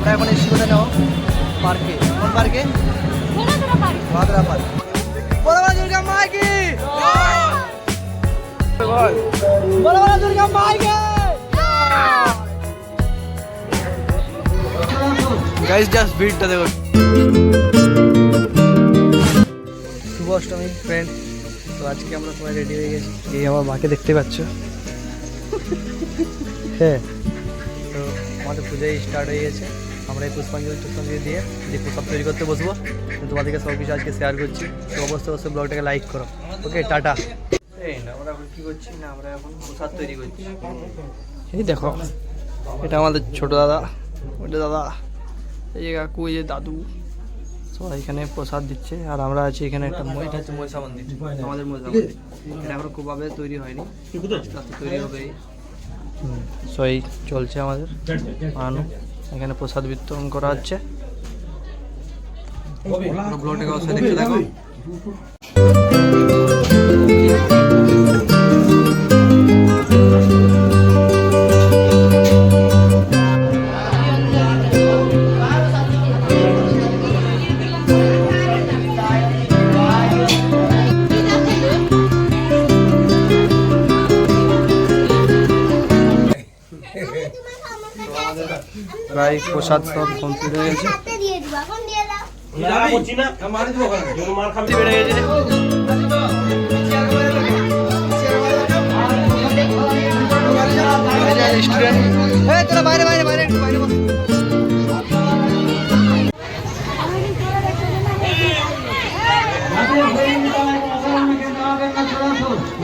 আমরা এখন এসেছি কোথায় নাও পার্কে কোন পার্কে? ভাদরা পার্ক। দুর্গা মাইকি! বলো দুর্গা মাইকি! গাইস জাস্ট ভিড়টা দেখো শুভ অষ্টমী ফ্রেন্ড তো আজকে আমরা সবাই রেডি হয়ে গেছি। এই আমার মাকে দেখতে পাচ্ছ? হ্যাঁ। তো আমাদের পূজাই স্টার্ট হয়ে গেছে। আমরা এই পুষ্পাঞ্জলি টুষ্পাঞ্জলি দিয়ে যে প্রসাদ তৈরি করতে বসবো তোমাদেরকে সব কিছু আজকে শেয়ার করছি। তো অবশ্যই অবশ্যই ব্লগটাকে লাইক করো। Okay tata. এই আমরা এখন কী করছি না আমরা এখন প্রসাদ তৈরি করছি। এই দেখো এটা আমাদের ছোট দাদা ওটা দাদা এই যে কাকু এই যে দাদু সবাই এখানে প্রসাদ দিচ্ছে। আর আমরা আছি এখানে একটা মই- এটা হচ্ছে মনসা মন্দির। আমাদের মনসা মন্দির। এটা এখনও খুবভাবে তৈরি হয়নি। আস্তে আস্তে তৈরি হবে। সো এই চলছে আমাদের। আনো। এখানে প্রসাদ বিতরণ করা হচ্ছে। ব্লগটাকে অবশ্যই দেখতে থাকো। প্রায় প্রসাদ সব কমপ্লিট হয়ে গেছে দিয়ে দিব এখন দিয়ে দাও বেড়ে গেছে স্টুডেন্ট এই তোরা বাইরে বাইরে বাইরে একটু বাইরে বস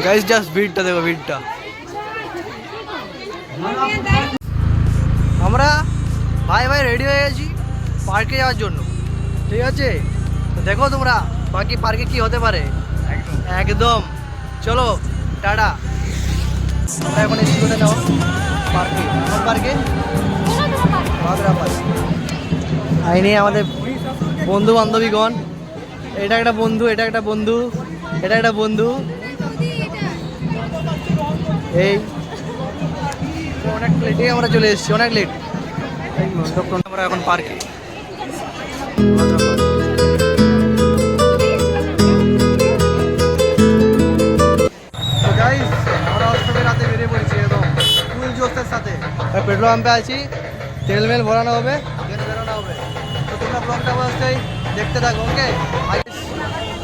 গাইস জাস্ট ভিড়টা, দেখো ভিড়টা। আমরা ভাই ভাই রেডি হয়ে গেছি পার্কে যাওয়ার জন্য। ঠিক আছে? তো দেখো তোমরা বাকি পার্কে কি হতে পারে? একদম। চলো টাটা। এখন এসেছি কোথায় যাও পার্কে কোন পার্কে ভাদরা পার্ক আইনি আমাদের বন্ধু বান্ধবীগণ এটা একটা বন্ধু এটা একটা বন্ধু এটা একটা বন্ধু। এই অনেক লেটে আমরা চলে এসেছি অনেক লেট আমরা এখন পার্কে। তো গাইস আমরা অষ্টমী রাতে বেরিয়ে পড়েছি একদম ফুল জোশের সাথে। পেট্রোল পাম্পে আছি। তেল মেল ভরানো হবে। দেন বেরোনো হবে। তো তোমরা ব্লগটা অবশ্যই দেখতে থাকো ওকে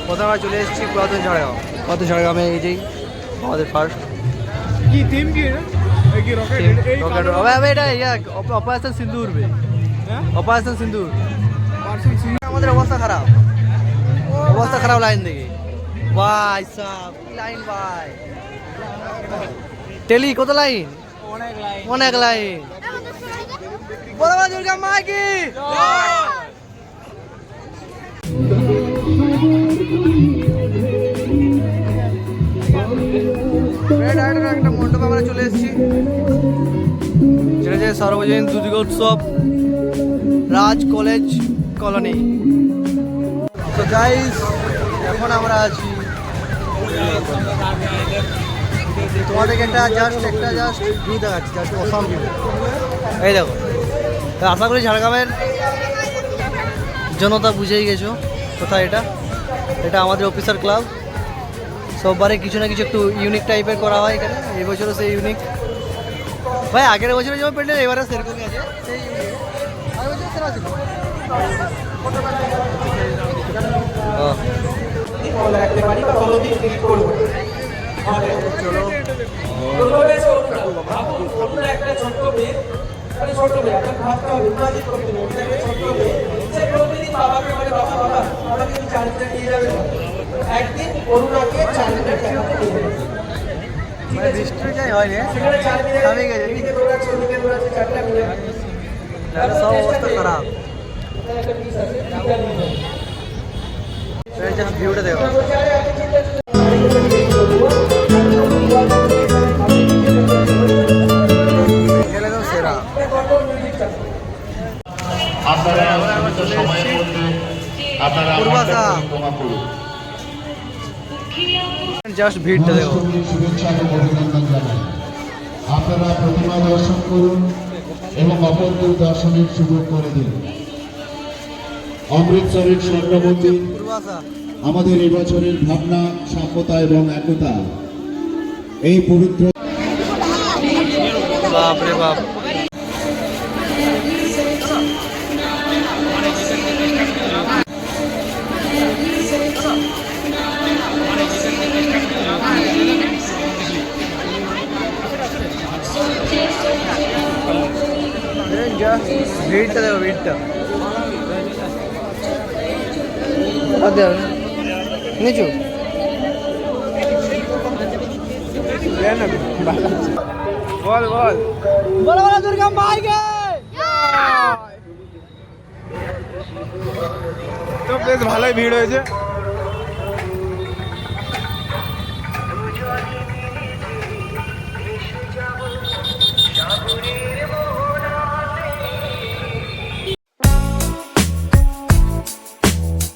প্রথমে চলে এসেছি পুরাতন ঝাড়গাঁও পুরাতন ঝাড়গ্রামে এই যেই আমাদের ফার্স্ট কি থিম কি অপারেশন সিন্দুর বে অপারেশন সিন্দুর আমাদের অবস্থা খারাপ। অবস্থা খারাপ লাইন দেখে। ভাই সাহ লাইন ভাই? টেলি কত লাইন? অনেক লাইন। অনেক লাইন। বলো দুর্গা মা কি একটা মণ্ডপে আমরা চলে এসেছি। যেটা যে সর্বজনীন দুর্গোৎসব, রাজ কলেজ কলোনি। তো গাইস এখন আমরা আছি। তোমাদেরকে একটা জাস্ট একটা জাস্ট ভিউ দেখাচ্ছি জাস্ট অসাম ভিউ এই দেখো আশা করি ঝাড়গ্রামের জনতা বুঝেই গেছো। কোথায় এটা? এটা আমাদের অফিসার ক্লাব সববারে কিছু না কিছু একটু ইউনিক টাইপের করা হয় এখানে। এই বছরও সেই ইউনিক ভাই আগের বছরে যেমন প্যান্ডেল এবারে সেরকমই আছে। সেই। আগের বছর সব অবস্থা খারাপ। ভিউটা দেখো। আপনারা সময়ের মধ্যে আপনারা আমার। করুন। জাস্ট ভিড়টা দেখো। আপনারা প্রতিমা দর্শন করুন এবং অপরদের দর্শনের সুযোগ করে দিন। অমৃতসরের স্বর্ণ মন্দির আমাদের এবছরের ভাবনা সাম্যতা এবং একতা। এই পবিত্র বাপ রে বাপ। ভিড়টা দেখো ভিড়টা নিচু বল বল বলো বলো দুর্গা মাইকে তো বেশ ভালোই ভিড় হয়েছে